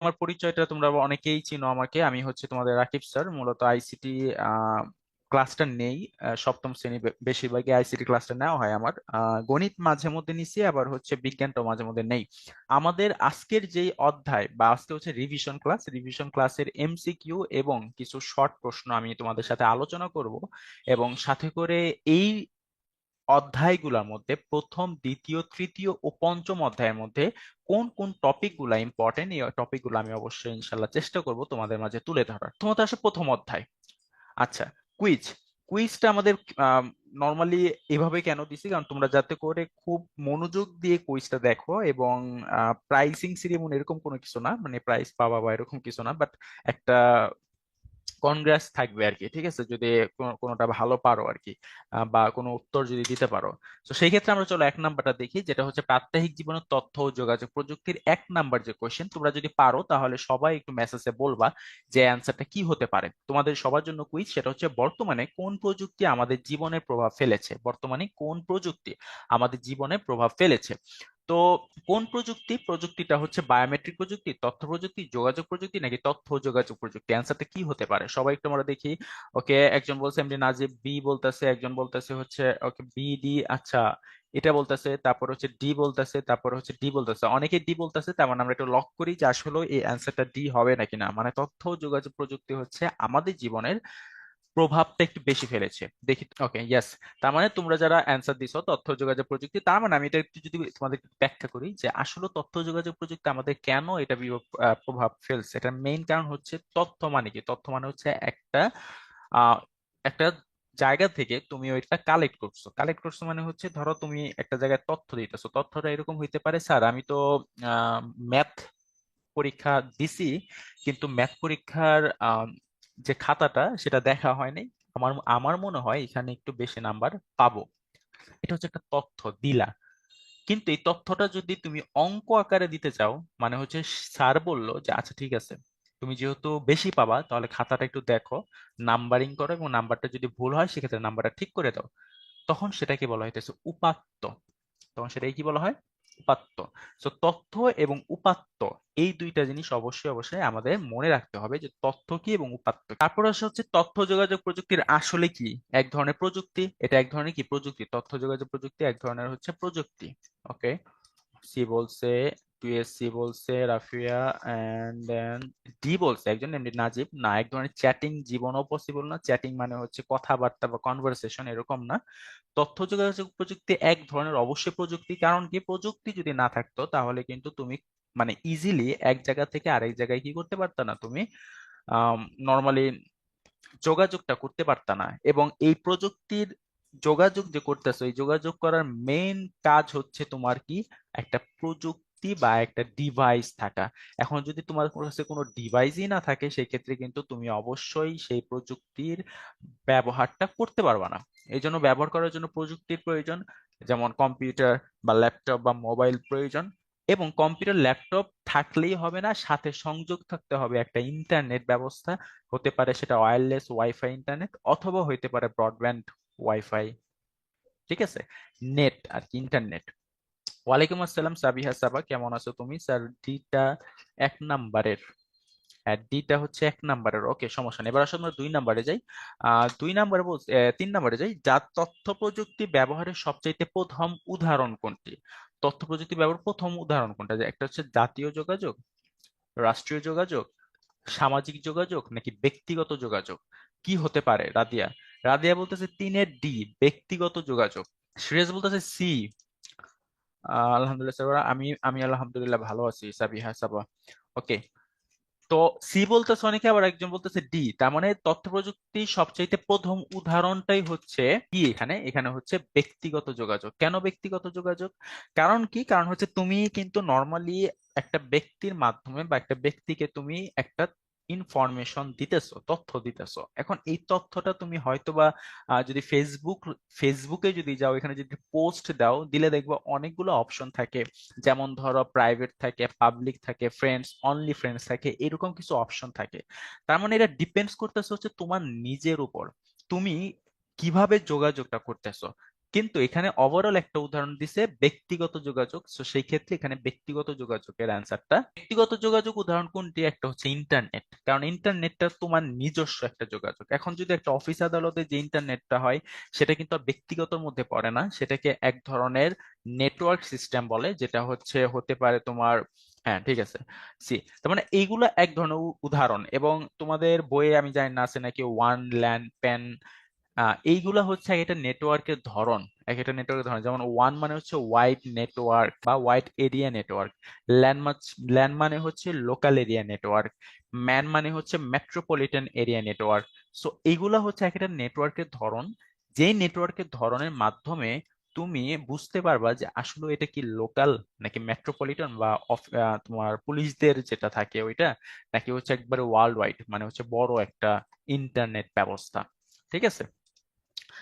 আমার পরিচয়টা তোমরা অনেকেই চিনো আমাকে। আমি হচ্ছে তোমাদের রাকিব স্যার। মূলত আইসিটি ক্লাসটা নেই। সপ্তম শ্রেণি বেশিরভাগই আইসিটি ক্লাসটা নেওয়া হয় আমার। গণিত মাঝে মধ্যে নিছি, আবার হচ্ছে বিজ্ঞানটাও মাঝে মধ্যে নেই। আমাদের আজকের যেই অধ্যায় বা আজকে হচ্ছে রিভিশন ক্লাস রিভিশন ক্লাসের এমসিকিউ এবং কিছু শর্ট প্রশ্ন আমি তোমাদের সাথে আলোচনা করব এবং সাথে করে এই অধ্যায়গুলোর মধ্যে প্রথম, দ্বিতীয়, তৃতীয় ও পঞ্চম অধ্যায়ের মধ্যে কোন কোন টপিকগুলা ইম্পর্টেন্ট এই টপিকগুলো আমি অবশ্যই ইনশাল্লাহ চেষ্টা করব তোমাদের মাঝে তুলে ধরার। তোমাদের আসে প্রথম অধ্যায়। আচ্ছা কুইজ কুইজটা আমাদের নর্মালি এভাবে কেন দিছি? কারণ তোমরা যাতে করে খুব মনোযোগ দিয়ে কুইজটা দেখো এবং প্রাইসিং সিরিমনি এরকম কোনো কিছু না মানে প্রাইস পাবা বা এরকম কিছু না বাট একটা কনগ্রেস থাকবে আর কি ঠিক আছে? যদি কোনো- কোনোটা ভালো পারো আর কি বা কোনো উত্তর যদি দিতে পারো। তো সেই ক্ষেত্রে আমরা চলো এক নাম্বারটা দেখি, যেটা হচ্ছে প্রাত্যহিক জীবনের তথ্য ও যোগাযোগ। প্রযুক্তির এক নাম্বার যে কোয়েশ্চেন তোমরা যদি পারো তাহলে সবাই একটু মেসেজে বলবা যে অ্যান্সারটা কি হতে পারে। তোমাদের সবার জন্য কুইজ সেটা হচ্ছে বর্তমানে কোন প্রযুক্তি আমাদের জীবনে প্রভাব ফেলেছে? বর্তমানে কোন প্রযুক্তি আমাদের জীবনে প্রভাব ফেলেছে? তো কোন প্রযুক্তি? প্রযুক্তিটা হচ্ছে বায়োমেট্রিক প্রযুক্তি, তথ্য প্রযুক্তি, যোগাযোগ প্রযুক্তি নাকি তথ্য যোগাযোগ প্রযুক্তি? অ্যান্সারটা কি হতে পারে? সবাই একটু আমরা দেখি। ওকে একজন বলছে এমডি নাজিব বি বলতেছে, একজন বলতেছে হচ্ছে ওকে বি ডি আচ্ছা এটা বলতেছে, তারপর হচ্ছে ডি বলতেছে, তারপর হচ্ছে ডি বলতেছে। অনেকে ডি বলতেছে, তার মানে আমরা একটু লক করি যে আসলে এই অ্যান্সারটা ডি হবে নাকি না। মানে তথ্য যোগাযোগ প্রযুক্তি হচ্ছে আমাদের জীবনের প্রভাবটা একটু বেশি ফেলেছে। দেখি ওকে ইয়েস তার মানে তোমরা যারা অ্যান্সার দিছো তথ্য যোগাযোগ প্রযুক্তি, তার মানে আমি এটা একটু যদি তোমাদের ব্যাখ্যা করি যে আসলে তথ্য যোগাযোগ প্রযুক্তি আমাদের কেন এটা প্রভাব ফেলছে? এটার মেইন কারণ হচ্ছে তথ্য মানে কি? তথ্য মানে হচ্ছে একটা একটা জায়গা থেকে তুমি ওইটা কালেক্ট করছ। কালেক্ট করছ মানে হচ্ছে ধরো তুমি একটা জায়গায় তথ্য দিতেছো। তথ্যটা এরকম হইতে পারে, স্যার, আমি তো ম্যাথ পরীক্ষা দিছি, কিন্তু ম্যাথ পরীক্ষার যে খাতাটা সেটা দেখা হয়নি, আমার আমার মনে হয় এখানে একটু বেশি নাম্বার পাবো। এটা হচ্ছে একটা তথ্য, দিলা। কিন্তু এই তথ্যটা যদি তুমি অঙ্ক আকারে দিতে চাও মানে হচ্ছে স্যার বলল যে আচ্ছা ঠিক আছে, তুমি যেহেতু বেশি পাবা, তাহলে খাতাটা একটু দেখো নাম্বারিং করো এবং নাম্বারটা যদি ভুল হয়, সেক্ষেত্রে নাম্বারটা ঠিক করে দাও। তখন সেটাকে বলা হইতেছে উপাত্ত। তখন সেটাই কি বলা হয়? উপাত্ত। সো তথ্য এবং উপাত্ত, এই দুইটা জিনিস অবশ্যই অবশ্যই আমাদের মনে রাখতে হবে যে তথ্য কি এবং উপাত্ত। তারপর আসে হচ্ছে তথ্য যোগাযোগ প্রযুক্তির আসলে কি? এক ধরনের প্রযুক্তি, এটা এক ধরনের কি? প্রযুক্তি, তথ্য যোগাযোগ প্রযুক্তি, এক ধরনের হচ্ছে প্রযুক্তি ওকে সি বলছে টুএসসি বলছে, রাফিয়া এন্ড দেন ডি বলছে, একজন এমনি নাজিব, না, এক ধরনের চ্যাটিং জীবনও পসিবল না। চ্যাটিং মানে হচ্ছে কথাবার্তা বা কনভারসেশন এরকম না। তথ্য যোগাযোগ প্রযুক্তি এক ধরনের অবশ্যই প্রযুক্তি, কারণ কি? প্রযুক্তি যদি না থাকতো, তাহলে কিন্তু তুমি মানে ইজিলি এক জায়গা থেকে আরেক জায়গায় কি করতে পারতা না তুমি? নর্মালি যোগাযোগটা করতে পারতা না। এবং এই প্রযুক্তির যোগাযোগ যে করতেছো, এই যোগাযোগ করার মেইন কাজ হচ্ছে তোমার কি? একটা প্রযুক্তি বা একটা ডিভাইস থাকা। এখন যদি তোমার কাছে কোনো ডিভাইসই না থাকে সেই ক্ষেত্রে কিন্তু তুমি অবশ্যই সেই প্রযুক্তির ব্যবহারটা করতে পারবা না। এই জন্য ব্যবহার করার জন্য প্রযুক্তির প্রয়োজন, যেমন কম্পিউটার বা ল্যাপটপ বা মোবাইল প্রয়োজন। এবং কম্পিউটার ল্যাপটপ থাকলেই হবে না, সাথে সংযোগ থাকতে হবে। একটা ইন্টারনেট ব্যবস্থা হতে পারে সেটা ওয়্যারলেস ওয়াইফাই ইন্টারনেট অথবা হইতে পারে ব্রডব্যান্ড ওয়াইফাই ঠিক আছে? নেট আর কি ইন্টারনেট ওয়ালাইকুম আসসালাম, সাবিহা সাবা। কেমন আছো তুমি? স্যার ডিটা এক নাম্বারের। হ্যাঁ ডিটা হচ্ছে এক নাম্বারের। ওকে, সমস্যা নেই। এবার আসলে আমরা দুই নাম্বারে যাই। দুই নাম্বারে তিন নাম্বারে যাই। যা তথ্য প্রযুক্তি ব্যবহারের সবচাইতে প্রথম উদাহরণ কোনটি? তথ্য প্রযুক্তি ব্যবহার প্রথম উদাহরণ কোনটা? একটা হচ্ছে জাতীয় যোগাযোগ, রাষ্ট্রীয় যোগাযোগ, সামাজিক যোগাযোগ, নাকি ব্যক্তিগত যোগাযোগ? কি হতে পারে? রাদিয়া। রাদিয়া বলতেছে তিনের ডি ব্যক্তিগত যোগাযোগ। সিরিয়াস বলতেছে সি আলহামদুলিল্লাহ আমি আমি আলহামদুলিল্লাহ ভালো আছি, সাবিহা সাবা। ওকে তো সি বলতেছে অনেকে আবার একজন বলতেছে ডি, তার মানে তথ্য প্রযুক্তি সবচাইতে প্রথম উদাহরণটাই হচ্ছে কি এখানে এখানে হচ্ছে ব্যক্তিগত যোগাযোগ। কেন ব্যক্তিগত যোগাযোগ? কারণ কি? কারণ হচ্ছে তুমি কিন্তু নর্মালি একটা ব্যক্তির মাধ্যমে বা একটা ব্যক্তিকে তুমি একটা ইনফরমেশন দিতেছো, তথ্য দিতেছো। এখন এই তথ্যটা তুমি হয়তোবা যদি ফেসবুক ফেসবুকে যদি যাও, এখানে যদি পোস্ট দাও, দিলে দেখবে অনেকগুলো অপশন থাকে। যেমন ধরো প্রাইভেট থাকে পাবলিক থাকে ফ্রেন্ডস অনলি ফ্রেন্ডস থাকে, এরকম কিছু অপশন থাকে। তার মানে এটা ডিপেন্ডস করতেছে হচ্ছে তোমার নিজের উপর। তুমি কীভাবে যোগাযোগটা করতেছো? কিন্তু এখানে ওভারঅল একটা উদাহরণ দিছে ব্যক্তিগত যোগাযোগ। তো সেই ক্ষেত্রে এখানে ব্যক্তিগত যোগাযোগের অ্যান্সারটা ব্যক্তিগত যোগাযোগ উদাহরণ কোনটি? একটা হচ্ছে ইন্টারনেট কারণ ইন্টারনেটটা তোমার নিজস্ব একটা যোগাযোগ। এখন যদি একটা অফিস আদালতে যে ইন্টারনেটটা হয়, সেটা কিন্তু আর ব্যক্তিগতর মধ্যে পড়ে না। সেটাকে এক ধরনের নেটওয়ার্ক সিস্টেম বলে, যেটা হচ্ছে, হতে পারে তোমার হ্যাঁ ঠিক আছে। সি তার মানে এইগুলো এক ধরনের উদাহরণ। এবং তোমাদের বইয়ে আমি জানি না আছে নাকি ওয়ান ল্যান্ড প্যান এইগুলা হচ্ছে এক একটা নেটওয়ার্কের ধরন, এক একটা নেটওয়ার্কের ধরন। যেমন ওয়ান মানে হচ্ছে ওয়াইড নেটওয়ার্ক বা wide area network LAN LAN মানে হচ্ছে লোকাল এরিয়া নেটওয়ার্ক ম্যান মানে হচ্ছে মেট্রোপলিটন এরিয়া নেটওয়ার্ক সো এইগুলা হচ্ছে এক একটা নেটওয়ার্কের ধরন। যেই নেটওয়ার্কের ধরনের মাধ্যমে তুমি বুঝতে পারবা যে আসলে এটা কি লোকাল নাকি মেট্রোপলিটন বা তোমার পুলিশদের যেটা থাকে ওইটা, নাকি হচ্ছে একবারে ওয়ার্ল্ড ওয়াইড মানে হচ্ছে বড় একটা ইন্টারনেট ব্যবস্থা। ঠিক আছে?